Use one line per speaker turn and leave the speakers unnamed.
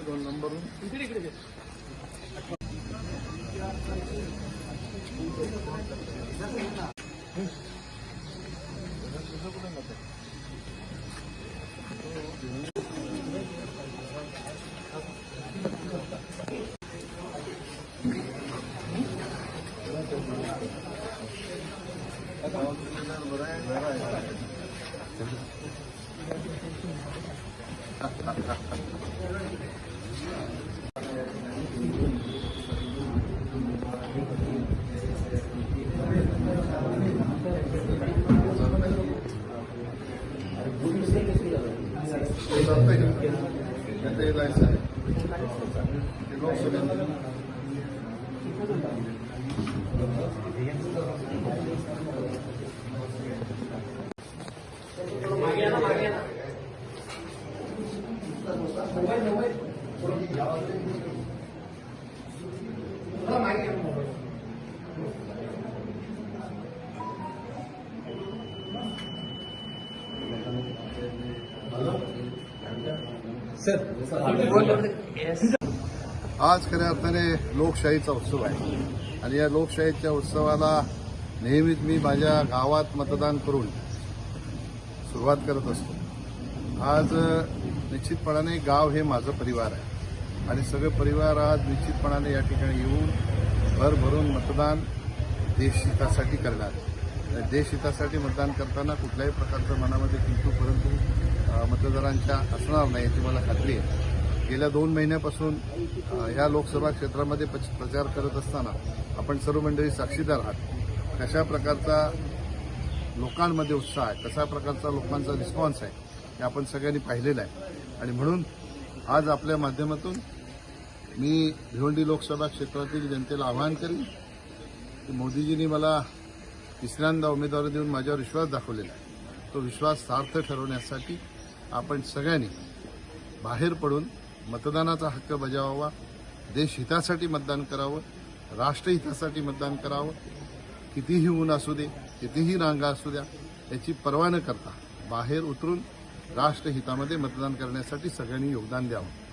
भरून हे चालतंय Bueno, bueno. आज खऱ्या अर्थाने लोकशाहीचा उत्सव आहे. आणि या लोकशाहीच्या उत्सवाला नेहमीच मी माझ्या गावात मतदान करून सुरुवात करत असतो. आज निश्चितपणाने गाव हे माझं परिवार आहे. आणि सगळे परिवार आज निश्चितपणाने या ठिकाणी येऊन भरभरून मतदान देशहितासाठी करणार. देशहितासाठी मतदान करताना कुठल्याही प्रकारचं मनामध्ये किंतू परंतु मतदारांच्या असणार नाही याची मला खात्री आहे. गेल्या दोन महिन्यापासून या लोकसभा क्षेत्रामध्ये पच- प्रचार करत असताना आपण सर्व मंडळी साक्षीदार आहात. कशा प्रकारचा लोकांमध्ये उत्साह आहे कशा प्रकारचा लोकांचा रिस्पॉन्स आहे हे आपण सगळ्यांनी पाहिलेलं आहे. आणि म्हणून आज आपल्या माध्यमातून मी भिवंडी लोकसभा क्षेत्रातील जनतेला आवाहन करीन की मोदीजींनी मला तिसऱ्यांदा उमेदवारी देऊन माझ्यावर विश्वास दाखवलेला आहे. तो विश्वास सार्थ ठरवण्यासाठी आपण सगळ्यांनी बाहेर पडून मतदानाचा हक्क बजावावा देशहितासाठी मतदान करावं राष्ट्रहितासाठी मतदान करावं. कितीही ऊन असू दे कितीही रांगा असू द्या याची पर्वा न करता बाहेर उतरून राष्ट्रहितामध्ये मतदान करण्यासाठी सगळ्यांनी योगदान द्यावं.